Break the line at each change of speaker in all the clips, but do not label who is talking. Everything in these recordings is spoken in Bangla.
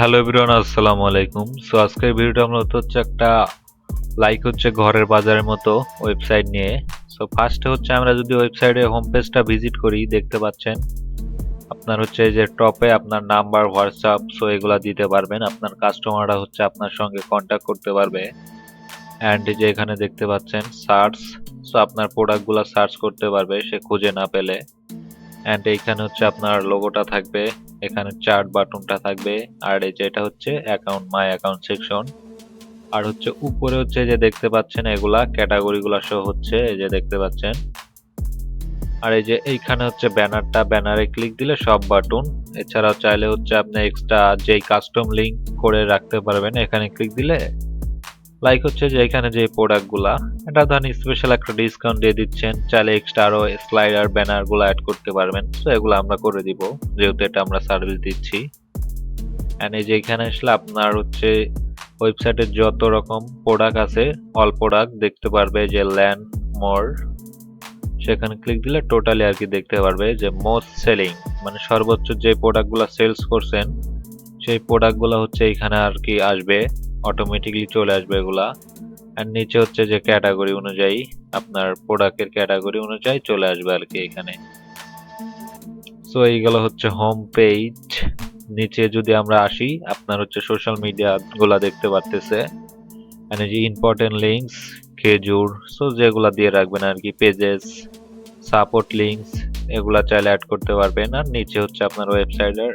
হ্যালো এভরিওয়ান, আসসালামু আলাইকুম। সো আজকের ভিডিওটা আমরা হচ্ছে একটা লাইক হচ্ছে ঘরের বাজারের মতো ওয়েবসাইট নিয়ে। সো ফার্স্টে হচ্ছে আমরা যদি ওয়েবসাইটে হোম পেজটা ভিজিট করি, দেখতে পাচ্ছেন, আপনার হচ্ছে এই যে টপে আপনার নাম্বার হোয়াটসঅ্যাপ সো এগুলা দিতে পারবেন। আপনার কাস্টমাররা হচ্ছে আপনার সঙ্গে কন্ট্যাক্ট করতে পারবে। অ্যান্ড যে এখানে দেখতে পাচ্ছেন সার্চ সো আপনার প্রোডাক্টগুলো সার্চ করতে পারবে, সে খুঁজে না পেলে। অ্যান্ড এইখানে হচ্ছে আপনার লোগোটা থাকবে, এখানে চার্ট বাটনটা থাকবে, আর এই যে এটা হচ্ছে অ্যাকাউন্ট মাই অ্যাকাউন্ট সেকশন আর হচ্ছে উপরে হচ্ছে যে দেখতে পাচ্ছেন এগুলা ক্যাটাগরি গুলা শো হচ্ছে, এই যে দেখতে পাচ্ছেন। আর এই যে এইখানে হচ্ছে ব্যানারটা, ব্যানারে ক্লিক দিলে সব বাটন এছাড়াও চাইলে হচ্ছে আপনি এক্সট্রা যেই কাস্টম লিংক করে রাখতে পারবেন, এখানে ক্লিক দিলে লাইক হচ্ছে যে এখানে যে প্রোডাক্টগুলা এটা ধরেন স্পেশাল একটা ডিসকাউন্ট দিয়ে দিচ্ছেন, চাইলে এক্সট্রা আরও স্লাইডার ব্যানারগুলো অ্যাড করতে পারবেন। তো এগুলো আমরা করে দিব, যেহেতু এটা আমরা সার্ভিস দিচ্ছি। এন্ড এই যে এখানে আসলে আপনার হচ্ছে ওয়েবসাইটে যত রকম প্রোডাক্ট আছে অল প্রোডাক্ট দেখতে পারবে যে ল্যান্ড মোর সেখানে ক্লিক দিলে টোটালি আর কি দেখতে পারবে যে মোস্ট সেলিং মানে সর্বোচ্চ যে প্রোডাক্টগুলো সেলস করছেন, সেই প্রোডাক্টগুলো হচ্ছে এখানে আর কি আসবে। অটোমেটিকলি চলে আসবে এগুলা। আর নিচে হচ্ছে যে ক্যাটাগরি অনুযায়ী, আপনার প্রোডাক্টের ক্যাটাগরি অনুযায়ী চলে আসবে আর কি এখানে। সো এইগুলো হচ্ছে হোম পেজ নিচে যদি আমরা আসি, আপনার হচ্ছে সোশ্যাল মিডিয়া গুলা দেখতে পারতেছে। মানে যে ইম্পর্টেন্ট লিঙ্কস খেজুর সো যেগুলা দিয়ে রাখবেন আর কি পেজেস সাপোর্ট লিঙ্কস এগুলা চাইলে অ্যাড করতে পারবেন। আর নিচে হচ্ছে আপনার ওয়েবসাইটের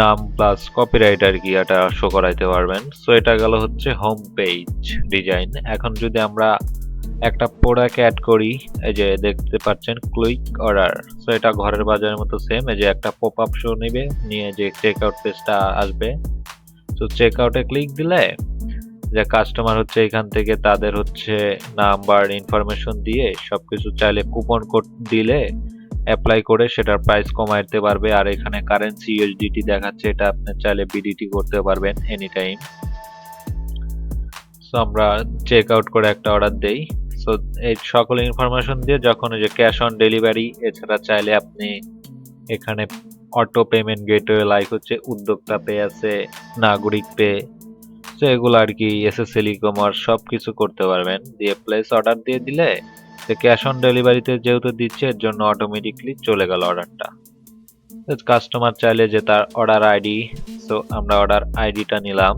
নাম প্লাস কপিরাইট আর কি এটা শো করাইতে পারবেন। সো এটা গেল হচ্ছে হোম পেজ ডিজাইন এখন যদি আমরা একটা প্রোডাক্ট অ্যাড করি, এই যে দেখতে পাচ্ছেন ক্লিক অর্ডার সো এটা ঘরের বাজারের মতো সেম এই যে একটা পপ আপ শো নেবে, নিয়ে যে চেক আউট পেজটা আসবে। তো চেক আউটে ক্লিক দিলে যে কাস্টমার হচ্ছে এখান থেকে তাদের হচ্ছে নাম্বার ইনফরমেশন দিয়ে সবকিছু চাইলে কুপন কোড দিলে অ্যাপ্লাই করে সেটার প্রাইস কমাইতে পারবে। আর এখানে কারেন্সি ইউএসডিটি দেখাচ্ছে, এটা আপনি চাইলে বিডিটি করতে পারবেন এনি টাইম সো আমরা চেক আউট করে একটা অর্ডার দেই। সো এই সকল ইনফরমেশন দিয়ে যখন যে ক্যাশ অন ডেলিভারি এছাড়া চাইলে আপনি এখানে অটো পেমেন্ট গেটওয়ে লাইক হচ্ছে উদ্যোক্তা পে আছে, নাগরিক পে তো এগুলো আর কি এসএসএল ই কমার্স সব কিছু করতে পারবেন। দিয়ে প্লেস অর্ডার দিয়ে দিলে তো ক্যাশ অন ডেলিভারিতে যেহেতু দিচ্ছে, এর জন্য অটোমেটিকলি চলে গেল অর্ডারটা কাস্টমার চাইলে যে তার অর্ডার আইডি সো আমরা অর্ডার আইডিটা নিলাম।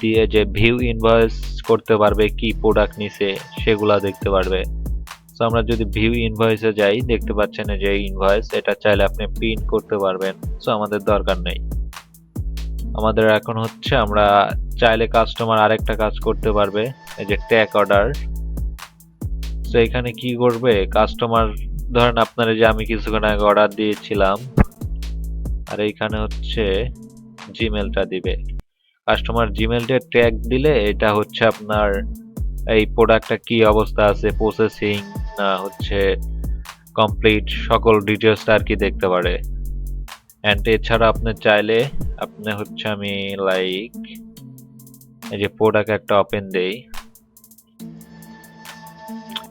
দিয়ে যে ভিউ ইনভয়েস করতে পারবে, কি প্রোডাক্ট নিছে, সেগুলা দেখতে পারবে। সো আমরা যদি ভিউ ইনভয়েসে যাই, দেখতে পাচ্ছেন যে ইনভয়েস এটা চাইলে আপনি প্রিন্ট করতে পারবেন। সো আমাদের দরকার নেই। আমাদের এখন হচ্ছে আমরা চাইলে কাস্টমার আরেকটা কাজ করতে পারবে, এই যে ট্যাগ অর্ডার তো এখানে কি করবে? কাস্টমার ধরেন আপনারা যে আমি কিছুক্ষণ আগে অর্ডার দিয়েছিলাম, আর এইখানে হচ্ছে জিমেলটা দিবে। কাস্টমার জিমেলটা ট্যাগ দিলে এটা হচ্ছে আপনার এই প্রোডাক্টটা কি অবস্থা আছে প্রসেসিং না হচ্ছে কমপ্লিট সকল ডিটেলসটা আর কি দেখতে পারে। অ্যান্ড এছাড়া আপনি চাইলে, আপনি হচ্ছে আমি লাইক এই যে প্রোডাক্ট একটা ওপেন দেই।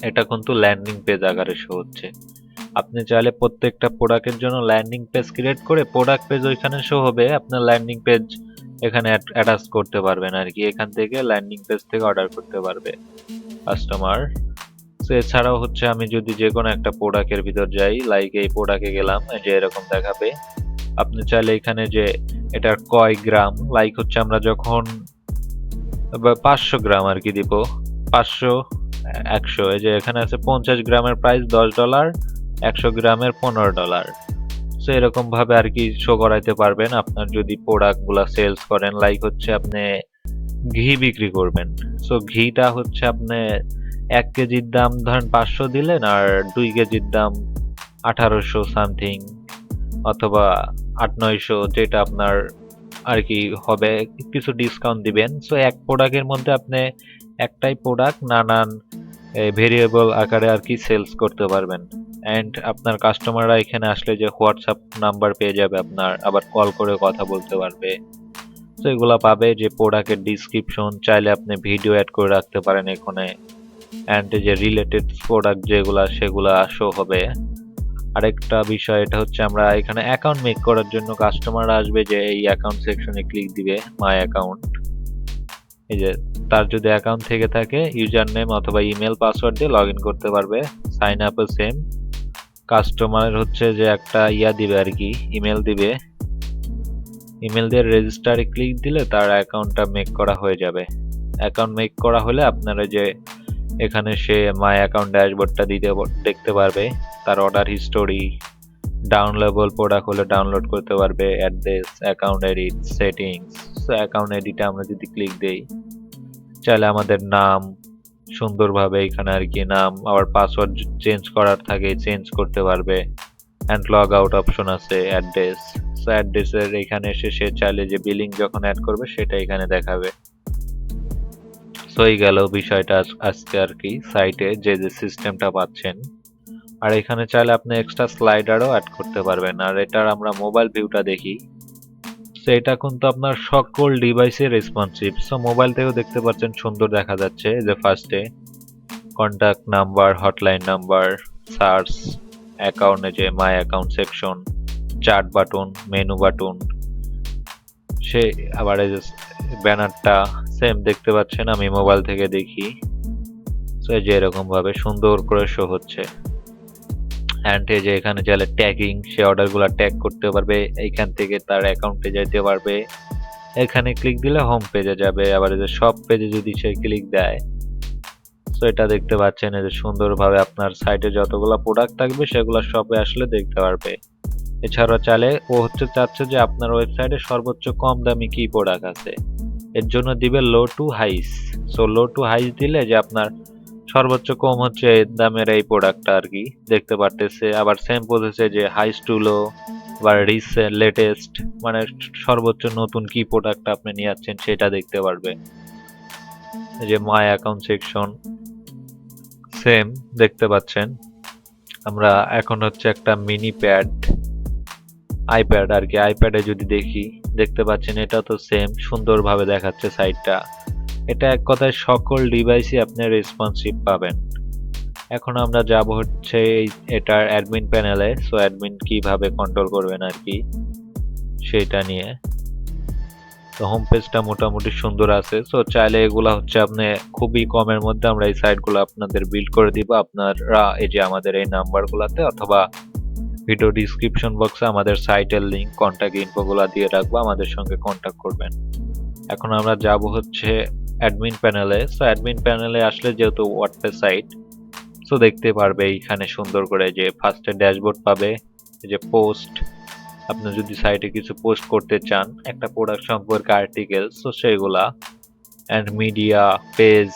এটা কিন্তু ল্যান্ডিং পেজ আকারে শো হচ্ছে। আপনি চাইলে প্রত্যেকটা প্রোডাক্টের জন্য ল্যান্ডিং পেজ ক্রিয়েট করে প্রোডাক্ট পেজ ওইখানে শো হবে, আপনার ল্যান্ডিং পেজ এখানে অ্যাটাচ করতে পারবেন আর কি। এখান থেকে ল্যান্ডিং পেজ থেকে অর্ডার করতে পারবে কাস্টমার তো এছাড়াও হচ্ছে আমি যদি যে কোনো একটা প্রোডাক্টের ভিতর যাই লাইক এই প্রোডাক্টে গেলাম যে এরকম দেখাবে। আপনি চাইলে এখানে যে এটার কয় গ্রাম লাইক হচ্ছে আমরা যখন পাঁচশো গ্রাম আর কি দিব। পাঁচশো একশো, এই যে এখানে আছে পঞ্চাশ গ্রামের প্রাইস দশ ডলার একশো গ্রামের পনেরো ডলার সো এরকম ভাবে আর কি শো করাইতে পারবেন। আপনার যদি প্রোডাক্টগুলা সেলস করেন লাইক হচ্ছে আপনি ঘি বিক্রি করবেন। সো ঘিটা হচ্ছে আপনি এক কেজির দাম ধরেন পাঁচশো দিলেন আর দুই কেজির দাম আঠারোশো সামথিং অথবা আট নয়শো যেটা আপনার আর কি হবে, কিছু ডিসকাউন্ট দিবেন। সো এক প্রোডাক্টের মধ্যে আপনি একটাই প্রোডাক্ট নানান ভেরিয়েবল আকারে আর কি সেলস করতে পারবেন। অ্যান্ড আপনার কাস্টমাররা এখানে আসলে যে হোয়াটসঅ্যাপ নাম্বার পেয়ে যাবে আপনার, আবার কল করে কথা বলতে পারবে। তো এগুলা পাবে যে প্রোডাক্টের ডিসক্রিপশন চাইলে আপনি ভিডিও অ্যাড করে রাখতে পারেন এখানে। অ্যান্ড যে রিলেটেড প্রোডাক্ট যেগুলা, সেগুলা শো হবে। আরেকটা বিষয়, এটা হচ্ছে আমরা এখানে অ্যাকাউন্ট মেক করার জন্য কাস্টমার আসবে যে এই অ্যাকাউন্ট সেকশনে ক্লিক দিবে মাই অ্যাকাউন্ট এই যে তার যদি অ্যাকাউন্ট থেকে থাকে ইউজার নেম অথবা ইমেল পাসওয়ার্ড দিয়ে লগ করতে পারবে সাইন আপও সেম কাস্টমারের হচ্ছে যে একটা ইয়া দিবে আর কি ইমেল দিবে। ইমেল দিয়ে রেজিস্টারে ক্লিক দিলে তার অ্যাকাউন্টটা মেক করা হয়ে যাবে। অ্যাকাউন্ট মেক করা হলে আপনারা যে এখানে সে মাই অ্যাকাউন্ট ড্যাশবোর্ডটা দিতে দেখতে পারবে। তার অর্ডার হিস্টোরি ডাউনলোডেবল প্রোডাক্ট হলে ডাউনলোড করতে পারবে address account edit settings so account এডিটে আমরা যদি ক্লিক দেই চাইলে আমাদের নাম, সুন্দরভাবে এখানে আর কি নাম, আবার পাসওয়ার্ড চেঞ্জ করার থাকে চেঞ্জ করতে পারবে। অ্যান্ড লগ আউট অপশন আছে অ্যাড্রেস সো অ্যাড্রেসের এখানে এসে সে চাইলে যে বিলিং যখন অ্যাড করবে, সেটা এখানে দেখাবে। সো এই গেল বিষয়টা আজ- আজকে আর কি সাইটে যে যে সিস্টেমটা পাচ্ছেন। আর এখানে চাইলে আপনি এক্সট্রা স্লাইডারও অ্যাড করতে পারবেন। আর এটার আমরা মোবাইল ভিউটা দেখি। সো এটা কিন্তু আপনার সকল ডিভাইসে রেসপন্সিভ সো মোবাইল থেকেও দেখতে পাচ্ছেন সুন্দর দেখা যাচ্ছে যে ফার্স্টে contact number hotline number search অ্যাকাউন্টে যে my account section chart button menu button সে আবার এই যে ব্যানারটা সেম দেখতে পাচ্ছেন, আমি মোবাইল থেকে দেখি। সো যে এরকম ভাবে সুন্দর করে শো হচ্ছে। অ্যান্ড যে এখানে চাইলে ট্যাগিং সে অর্ডারগুলো ট্যাগ করতে পারবে, এইখান থেকে তার অ্যাকাউন্টে যেতে পারবে। এখানে ক্লিক দিলে হোম পেজে যাবে, আবার যে সব পেজে যদি সে ক্লিক দেয় সো এটা দেখতে পাচ্ছেন যে সুন্দরভাবে আপনার সাইটে যতগুলো প্রোডাক্ট থাকবে, সেগুলো সবে আসলে দেখতে পারবে। এছাড়া চাইলে ও হচ্ছে চাচ্ছে যে আপনার ওয়েবসাইটে সর্বোচ্চ কম দামি কি প্রোডাক্ট আছে। এর জন্য দিবে low to highs so low to highs দিলে যে আপনার সর্বোচ্চ কম হচ্ছে দামের এই প্রোডাক্টটা আর কি দেখতে পারতেছে। আবার সেম বলতেছে যে হাইস টু লো বা রিসেন্ট লেটেস্ট মানে সর্বোচ্চ নতুন কি প্রোডাক্ট আপনি নিয়ে যাচ্ছেন সেটা দেখতে পারবে। যে মাই অ্যাকাউন্ট সেকশন সেম দেখতে পাচ্ছেন। আমরা এখন হচ্ছে একটা মিনি প্যাড আইপ্যাড আর কি আইপ্যাডে যদি দেখি, দেখতে পাচ্ছেন এটা তো সেম সুন্দরভাবে দেখাচ্ছে সাইটটা এটা এক কথায় সকল ডিভাইসই আপনি রেসপন্সিভ পাবেন। এখন আমরা যাব হচ্ছে এটার অ্যাডমিন প্যানেলে সো অ্যাডমিন কীভাবে কন্ট্রোল করবেন আর কি? সেটা নিয়ে। তো হোম পেজটা মোটামুটি সুন্দর আছে। সো চাইলে এগুলা হচ্ছে আপনি খুবই কমের মধ্যে আমরা এই সাইটগুলো আপনাদের বিল্ড করে দিব। আপনারা এই যে আমাদের এই নাম্বারগুলোতে অথবা ভিডিও ডিসক্রিপশন বক্সে আমাদের সাইটের লিঙ্ক কন্ট্যাক্ট ইনফোগুলো দিয়ে রাখব। আমাদের সঙ্গে কন্ট্যাক্ট করবেন। এখন আমরা যাব হচ্ছে অ্যাডমিন প্যানেলে সো অ্যাডমিন প্যানেলে আসলে যেহেতু ওয়ার্ডপ্রেস সাইট সো দেখতে পারবে এইখানে সুন্দর করে যে ফার্স্টে ড্যাশবোর্ড পাবে যে পোস্ট আপনি যদি সাইটে কিছু পোস্ট করতে চান, একটা প্রোডাক্ট সম্পর্কে আর্টিকেল সো সেগুলা। অ্যান্ড মিডিয়া পেজ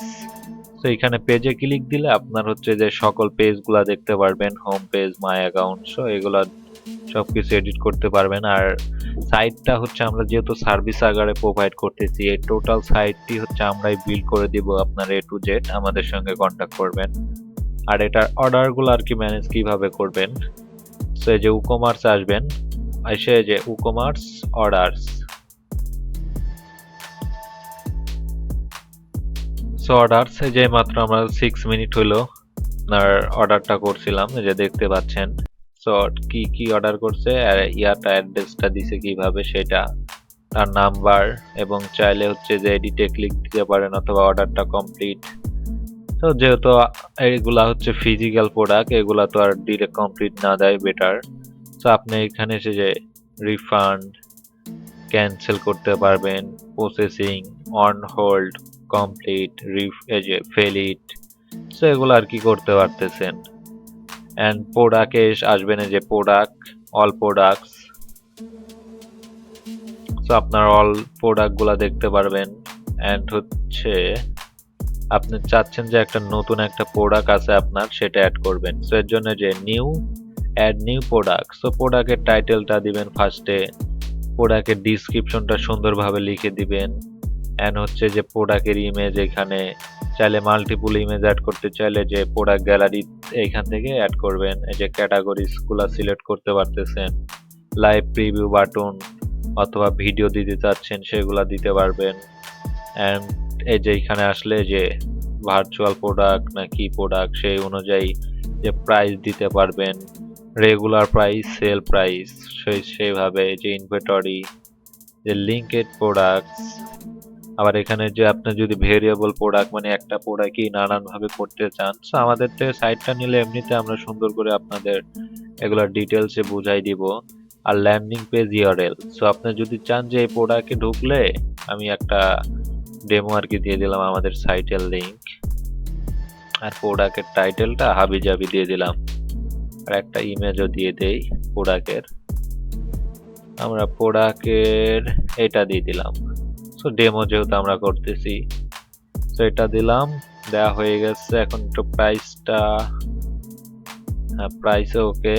তো এখানে পেজে ক্লিক দিলে আপনার হচ্ছে যে সকল পেজগুলা দেখতে পারবেন। Home page my account so এগুলা সবকিছু এডিট করতে পারবেন। আর সাইটটা হচ্ছে আমরা যেহেতু সার্ভিস আকারে প্রোভাইড করতেছি, এই টোটাল সাইটটি হচ্ছে আমরাই বিল্ড করে দিব আপনার এ টু জেড আমাদের সঙ্গে কন্ট্যাক্ট করবেন। আর এটার অর্ডারগুলো আর কি ম্যানেজ কীভাবে করবেন? সো এই যে উকমার্স আসবেন এসে যে উকমার্স অর্ডারস সো অর্ডারস যে মাত্র আমরা সিক্স মিনিট হইল আপনার অর্ডারটা করছিলাম যে দেখতে পাচ্ছেন। সো কি কি অর্ডার করছে, আর ইয়াটা অ্যাড্রেসটা দিছে কীভাবে সেটা, তার নাম্বার এবং চাইলে হচ্ছে যে এডিটে ক্লিক দিতে পারেন অথবা অর্ডারটা কমপ্লিট তো যেহেতু এগুলা হচ্ছে ফিজিক্যাল প্রোডাক্ট এগুলা তো আর ডিরেক্ট কমপ্লিট না দেয় বেটার তো আপনি এখানে এসে যে রিফান্ড ক্যান্সেল করতে পারবেন প্রসেসিং অন হোল্ড কমপ্লিট রিফ ফেলিট সো এগুলো আর কি করতে পারতেছেন। অ্যান্ড প্রোডাক্টে আসবেন এই যে প্রোডাক্ট অল প্রোডাক্টস সো আপনার অল প্রোডাক্টগুলো দেখতে পারবেন। অ্যান্ড হচ্ছে, আপনি চাচ্ছেন যে একটা নতুন একটা প্রোডাক্ট আছে আপনার, সেটা অ্যাড করবেন। সো এর জন্য যে new add new product so প্রোডাক্টের টাইটেলটা দিবেন ফার্স্টে প্রোডাক্টের ডিসক্রিপশনটা সুন্দরভাবে লিখে দিবেন। অ্যান্ড হচ্ছে যে প্রোডাক্টের ইমেজ এখানে চাইলে মাল্টিপুল ইমেজ অ্যাড করতে চাইলে যে প্রোডাক্ট গ্যালারি এইখান থেকে অ্যাড করবেন, এই যে ক্যাটাগরিজগুলো সিলেক্ট করতে পারতেছেন লাইভ প্রিভিউ বাটন অথবা ভিডিও দিতে চাচ্ছেন সেগুলা দিতে পারবেন। অ্যান্ড এই যে এখানে আসলে যে ভার্চুয়াল প্রোডাক্ট না কি প্রোডাক্ট সেই অনুযায়ী যে প্রাইস দিতে পারবেন রেগুলার প্রাইস সেল প্রাইস সেই, সেইভাবে যে ইনভেটরি যে লিঙ্কেড প্রোডাক্টস আবার এখানে যে আপনি যদি ভেরিয়েবল প্রোডাক্ট মানে একটা প্রোডাক্টই নানানভাবে করতে চান সো আমাদের থেকে সাইটটা নিলে এমনিতে আমরা সুন্দর করে আপনাদের এগুলোর ডিটেলসে বুঝাই দিব। আর ল্যান্ডিং পেজ ইউআরএল সো আপনি যদি চান যে এই প্রোডাক্টে ঢুকলে আমি একটা ডেমো আর কি দিয়ে দিলাম আমাদের সাইটের লিংক আর প্রোডাক্টের টাইটেলটা হাবি জাবি দিয়ে দিলাম। আর একটা ইমেজও দিয়ে দেই প্রোডাক্টের আমরা প্রোডাক্টের এটা দিয়ে দিলাম। সো ডেমো যেহেতু আমরা করতেছি, তো এটা দিলাম, দেয়া হয়ে গেছে। এখন একটু প্রাইসটা হ্যাঁ প্রাইসে ওকে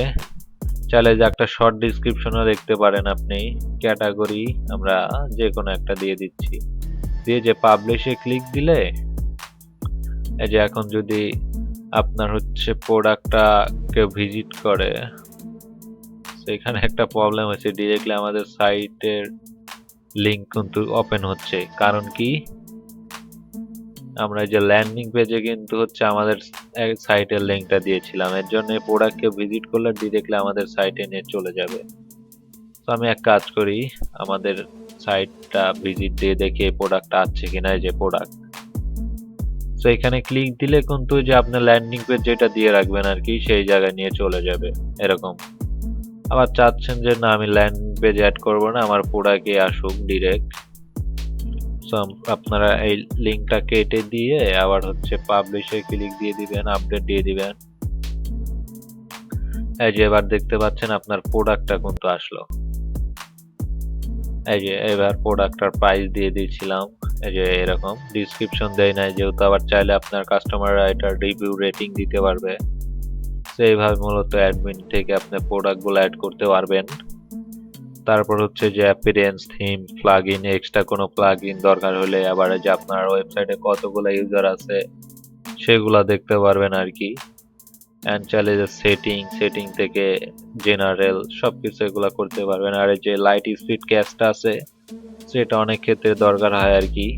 চাইলে যে একটা শর্ট ডিসক্রিপশনও দেখতে পারেন আপনি। ক্যাটাগরি আমরা যে কোনো একটা দিয়ে দিচ্ছি। দিয়ে যে পাবলিশে ক্লিক দিলে, এই যে এখন যদি আপনার হচ্ছে প্রোডাক্টটা কেউ ভিজিট করে, সেখানে একটা প্রবলেম হয়েছে। ডিরেক্টলি আমাদের সাইটের লিংক কিন্তু ওপেন হচ্ছে। কারণ কি? আমরা যে ল্যান্ডিং পেজে কিন্তু হচ্ছে আমাদের সাইটের লিঙ্কটা দিয়েছিলাম। এর জন্য প্রোডাক্টকে ভিজিট করলে ডিরেক্টলি আমাদের সাইটে নিয়ে চলে যাবে। তো আমি এক কাজ করি, আমাদের সাইটটা ভিজিট দিয়ে দেখি এই প্রোডাক্টটা আছে কিনা, এই যে প্রোডাক্ট তো এখানে ক্লিক দিলে কিন্তু যে আপনার ল্যান্ডিং পেজ যেটা দিয়ে রাখবেন আর কি, সেই জায়গায় নিয়ে চলে যাবে, এরকম। আবার চাচ্ছেন যে না, আমি ল্যান্ডিং পেজ অ্যাড করব না, আমার প্রোডাক্টে আসুক ডিরেক্ট আপনারা এই লিংকটা কেটে দিয়ে আবার হচ্ছে পাবলিশে ক্লিক দিয়ে দিবেন আপডেট দিয়ে দিবেন। এই যে এবার দেখতে পাচ্ছেন আপনার প্রোডাক্টটা কিন্তু আসলো। এই যে এবার প্রোডাক্টটার প্রাইস দিয়ে দিয়েছিলাম এই যে এরকম ডিসক্রিপশন দেয় নাই, যেহেতু আবার চাইলে আপনার কাস্টমাররা এটা রিভিউ রেটিং দিতে পারবে। তো এইভাবে মূলত অ্যাডমিন থেকে আপনি প্রোডাক্টগুলো অ্যাড করতে পারবেন। তারপর হচ্ছে যে appearance theme plugin extra কোনো প্লাগ ইন দরকার হলে আবার যে আপনার ওয়েবসাইটে কতগুলো ইউজার আছে, সেগুলা দেখতে পারবেন আর কি অ্যান্ড চাইলে যে সেটিং সেটিং থেকে জেনারেল সব কিছু এগুলো করতে পারবেন। আর যে লাইট স্পিড ক্যাশটা আছে, সেটা অনেক ক্ষেত্রে দরকার হয় আর কি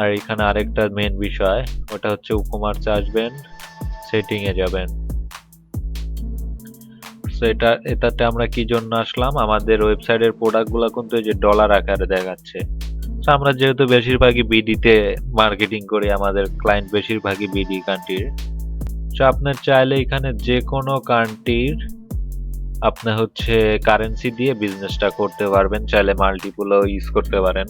আর এখানে আরেকটা মেন বিষয়, ওটা হচ্ছে উপমার্চ আসবেন সেটিং এ যাবেন। সো এটা, এটাতে আমরা কি জন্য আসলাম? আমাদের ওয়েবসাইটের প্রোডাক্টগুলো কিন্তু এই যে ডলার আকারে দেখাচ্ছে। সো আমরা যেহেতু বেশিরভাগই বিডিতে মার্কেটিং করি, আমাদের ক্লায়েন্ট বেশিরভাগই বিডি কান্ট্রির সো আপনার চাইলে এখানে যে কোনো কান্ট্রির আপনি হচ্ছে কারেন্সি দিয়ে বিজনেসটা করতে পারবেন। চাইলে মাল্টিপুলও ইউজ করতে পারেন।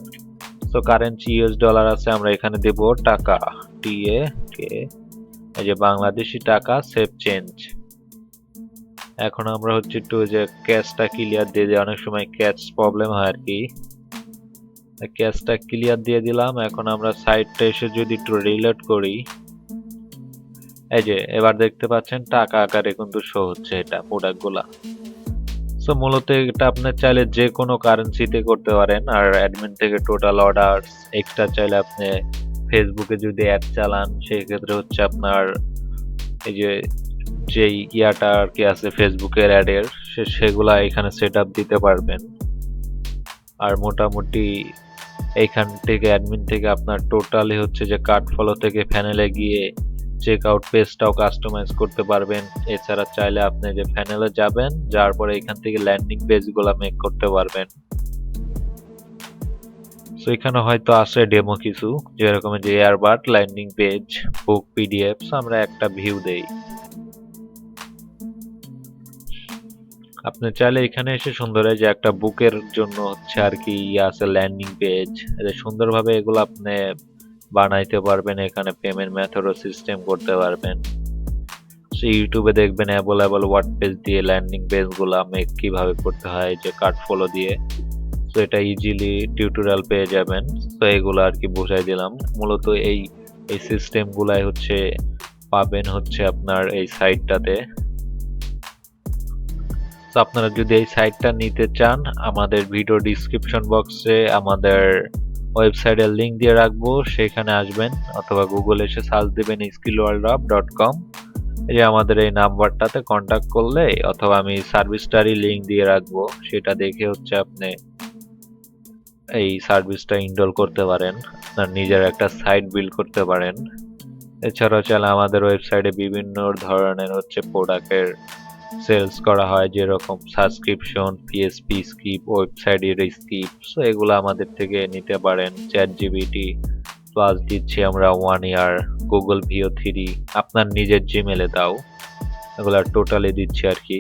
সো কারেন্সি ইউএস ডলার আছে, আমরা এখানে দেব টাকা টিএ কে এই যে বাংলাদেশি টাকা সেভ চেঞ্জ এখন আমরা হচ্ছে একটু যে ক্যাশটা ক্লিয়ার দিয়ে দিই অনেক সময় ক্যাশ প্রবলেম হয় আর কি। ক্যাশটা ক্লিয়ার দিয়ে দিলাম, এখন আমরা সাইটটা এসে যদি একটু রিলেট করি। এই যে, এবার দেখতে পাচ্ছেন টাকা আকারে কিন্তু শো হচ্ছে এটা প্রোডাক্টগুলা সো মূলত এটা আপনি চাইলে যে কোনো কারেন্সিতে করতে পারেন, আর অ্যাডমিন থেকে টোটাল অর্ডার এক্সট্রা চাইলে আপনি ফেসবুকে যদি অ্যাড চালান সেই ক্ষেত্রে হচ্ছে আপনার এই যে যেই ইয়াটা আর কি আছে ফেসবুকের অ্যাডের সেগুলা এখানে সেট দিতে পারবেন। আর মোটামুটি এইখান থেকে অ্যাডমিন থেকে আপনার টোটালি হচ্ছে যে কার্ড ফলো থেকে প্যানেলে গিয়ে চেক আউট পেজটাও কাস্টমাইজ করতে পারবেন। এছাড়া চাইলে আপনি যে প্যানেলে যাবেন, যার পরে এখান থেকে ল্যান্ডিং পেজগুলো মেক করতে পারবেন। সো এখানে হয়তো আছে ডেমো কিছু, যেরকম যে airbud landing page book PDF আমরা একটা ভিউ দেই। আপনি চাইলে এখানে এসে সুন্দর যে একটা বুকের জন্য হচ্ছে আর কি আছে ল্যান্ডিং পেজ সুন্দরভাবে এগুলো আপনি বানাইতে পারবেন, এখানে পেমেন্ট মেথডও সিস্টেম করতে পারবেন। সো ইউটিউবে দেখবেন অ্যাভেলেবল ওয়ার্ড পেজ দিয়ে ল্যান্ডিং পেজগুলো আমি কীভাবে করতে হয় যে কার্ড ফলো দিয়ে। সো এটা ইজিলি টিউটোরিয়াল পেয়ে যাবেন। তো এগুলো আর কি বুঝাই দিলাম। মূলত এই এই সিস্টেমগুলাই হচ্ছে পাবেন হচ্ছে আপনার এই সাইটটাতে আপনারা যদি এই সাইটটা নিতে চান, আমাদের ভিডিও ডিসক্রিপশন বক্সে আমাদের ওয়েবসাইটের লিংক দিয়ে রাখব। সেখানে আসবেন অথবা গুগলে এসে সার্চ দিবেন skill world up dot com এই আমাদের এই নাম্বারটাতে কন্ট্যাক্ট করলে অথবা আমি সার্ভিসটারই লিঙ্ক দিয়ে রাখব। সেটা দেখে হচ্ছে আপনি এই সার্ভিসটা ইনস্টল করতে পারেন, আপনার নিজের একটা সাইট বিল্ড করতে পারেন। এছাড়াও চাইলে আমাদের ওয়েবসাইটে বিভিন্ন ধরনের হচ্ছে প্রোডাক্টের সেলস করা হয়, যেরকম সাবস্ক্রিপশন পিএসপি স্কিপ ওয়েবসাইটের স্কিপ সো এগুলো আমাদের থেকে নিতে পারেন। চ্যাট জিবিটি প্লাস দিচ্ছি আমরা one year Google Veo three আপনার নিজের জিমেলে দাও। এগুলা টোটালি দিচ্ছি আর কি।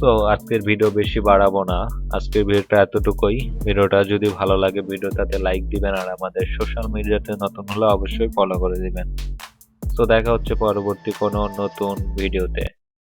তো আজকের ভিডিও বেশি বাড়াবো না। আজকের ভিডিওটা এতটুকুই। ভিডিওটা যদি ভালো লাগে ভিডিওটাতে লাইক দিবেন আর আমাদের সোশ্যাল মিডিয়াতে নতুন হলে অবশ্যই ফলো করে দিবেন। তো দেখা হচ্ছে পরবর্তী কোনো নতুন ভিডিওতে